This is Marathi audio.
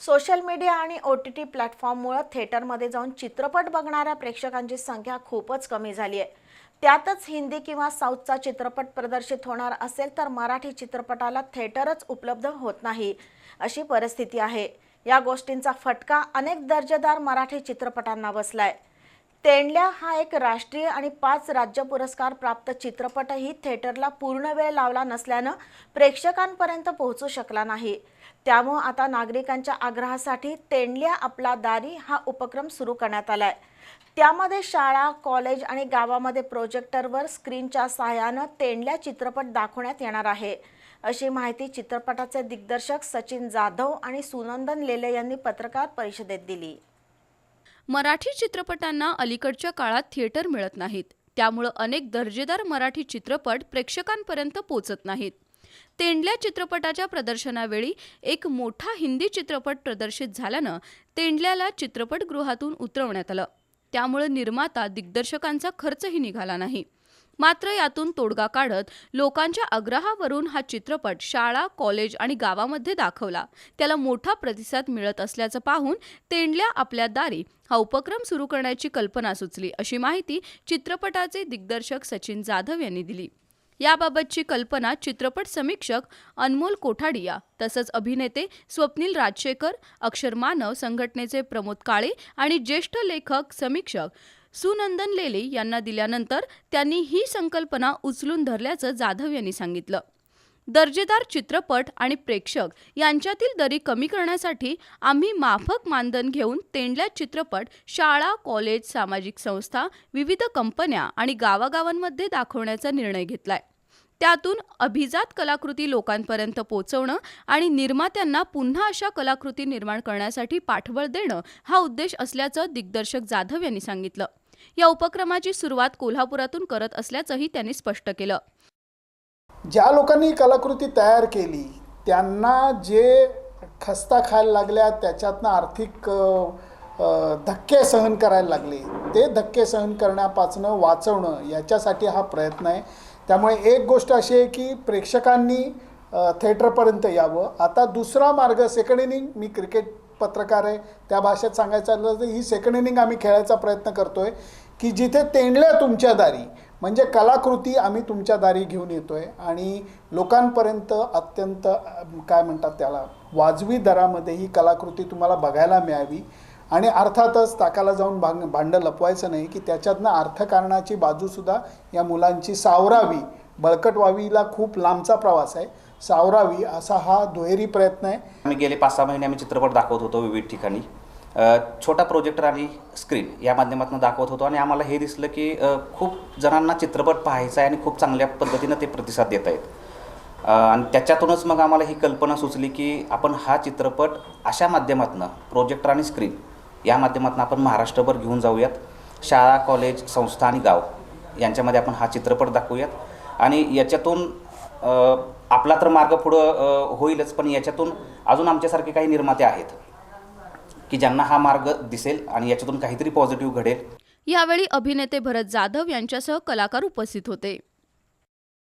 सोशल मीडिया आणि ओ टी टी प्लॅटफॉर्ममुळं थिएटरमध्ये जाऊन चित्रपट बघणाऱ्या प्रेक्षकांची संख्या खूपच कमी झाली आहे त्यातच हिंदी किंवा साऊथचा चित्रपट प्रदर्शित होणार असेल तर मराठी चित्रपटाला थिएटरच उपलब्ध होत नाही अशी परिस्थिती आहे. या गोष्टींचा फटका अनेक दर्जेदार मराठी चित्रपटांना बसलाय. तेंडल्या हा एक राष्ट्रीय आणि पाच राज्य पुरस्कार प्राप्त चित्रपटही थिएटरला पूर्ण वेळ लावला नसल्यानं प्रेक्षकांपर्यंत पोहोचू शकला नाही. त्यामुळं आता नागरिकांच्या आग्रहासाठी तेंडल्या आपला दारी हा उपक्रम सुरू करण्यात आलाय. त्यामध्ये शाळा कॉलेज आणि गावामध्ये प्रोजेक्टरवर स्क्रीनच्या सहाय्यानं तेंडल्या चित्रपट दाखवण्यात येणार आहे. अशी माहिती चित्रपटाचे दिग्दर्शक सचिन जाधव आणि सुनंदन लेले यांनी पत्रकार परिषदेत दिली. मराठी चित्रपटांना अलीकडच्या काळात थिएटर मिळत नाहीत. त्यामुळं अनेक दर्जेदार मराठी चित्रपट प्रेक्षकांपर्यंत पोचत नाहीत. तेंडल्या चित्रपटाच्या प्रदर्शनावेळी एक मोठा हिंदी चित्रपट प्रदर्शित झाल्यानं तेंडल्याला चित्रपटगृहातून उतरवण्यात आलं. त्यामुळं निर्माता दिग्दर्शकांचा खर्चही निघाला नाही. मात्र यातून तोडगा काढत लोकांच्या आग्रहावरून हा चित्रपट शाळा कॉलेज आणि गावामध्ये दाखवला. त्याला मोठा प्रतिसाद मिळत असल्याचं पाहून तेंडल्या आपल्या दारी हा उपक्रम सुरू करण्याची कल्पना सुचली अशी माहिती चित्रपटाचे दिग्दर्शक सचिन जाधव यांनी दिली. याबाबतची कल्पना चित्रपट समीक्षक अनमोल कोठाडिया तसंच अभिनेते स्वप्नील राजशेखर अक्षर मानव संघटनेचे प्रमोद काळे आणि ज्येष्ठ लेखक समीक्षक सुनंदन लेले यांना दिल्यानंतर त्यांनी ही संकल्पना उचलून धरल्याचं जाधव यांनी सांगितलं. दर्जेदार चित्रपट आणि प्रेक्षक यांच्यातील दरी कमी करण्यासाठी आम्ही माफक मानधन घेऊन तेंडल्या चित्रपट शाळा कॉलेज सामाजिक संस्था विविध कंपन्या आणि गावागावांमध्ये दाखवण्याचा निर्णय घेतलाय. त्यातून अभिजात कलाकृती लोकांपर्यंत पोहोचवणं आणि निर्मात्यांना पुन्हा अशा कलाकृती निर्माण करण्यासाठी पाठबळ देणं हा उद्देश असल्याचं दिग्दर्शक जाधव यांनी सांगितलं. या उपक्रमाची सुरुवात कोल्हापुरातून करत असल्याचंही त्यांनी स्पष्ट केलं. ज्या लोकांनी कलाकृती तयार केली त्यांना जे खस्ता खायला लागल्या त्याच्यातनं आर्थिक धक्के सहन करायला लागले. ते धक्के सहन करण्यापासनं वाचवणं याच्यासाठी हा प्रयत्न आहे. त्यामुळे एक गोष्ट अशी आहे की प्रेक्षकांनी थिएटरपर्यंत यावं. आता दुसरा मार्ग सेकंड इनिंग मी क्रिकेट पत्रकार आहे त्या भाषेत सांगायचं झालं तर ही सेकंड इनिंग आम्ही खेळायचा प्रयत्न करतो आहे की जिथे तेंडल्या तुमच्या दारी म्हणजे कलाकृती आम्ही तुमच्या दारी घेऊन येतो आहे आणि लोकांपर्यंत अत्यंत काय म्हणतात त्याला वाजवी दरामध्ये ही कलाकृती तुम्हाला बघायला मिळावी. आणि अर्थातच ताकाला जाऊन भांग भांडं लपवायचं नाही की त्याच्यातनं अर्थकारणाची बाजूसुद्धा या मुलांची सावरावी. बळकट व्हावीला खूप लांबचा प्रवास आहे. सावरावी असा हा दुहेरी प्रयत्न आहे. आम्ही गेले पाच सहा महिने आम्ही चित्रपट दाखवत होतो विविध ठिकाणी. छोटा प्रोजेक्टर आणि स्क्रीन या माध्यमातून दाखवत होतो आणि आम्हाला हे दिसलं की खूप जणांना चित्रपट पाहायचा आहे आणि खूप चांगल्या पद्धतीनं ते प्रतिसाद देत आहेत. आणि त्याच्यातूनच मग आम्हाला ही कल्पना सुचली की आपण हा चित्रपट अशा माध्यमातून प्रोजेक्टर आणि स्क्रीन या माध्यमातून आपण महाराष्ट्रभर घेऊन जाऊयात. शाळा कॉलेज संस्था आणि गाव यांच्यामध्ये आपण हा चित्रपट दाखवूयात. आणि याच्यातून आपला तर मार्ग पुढं होईलच पण याच्यातून अजून आमच्यासारखे काही निर्माते आहेत की ज्यांना हा मार्ग दिसेल आणि याच्यातून काहीतरी पॉझिटिव्ह घडेल. यावेळी अभिनेते भरत जाधव यांच्यासह कलाकार उपस्थित होते.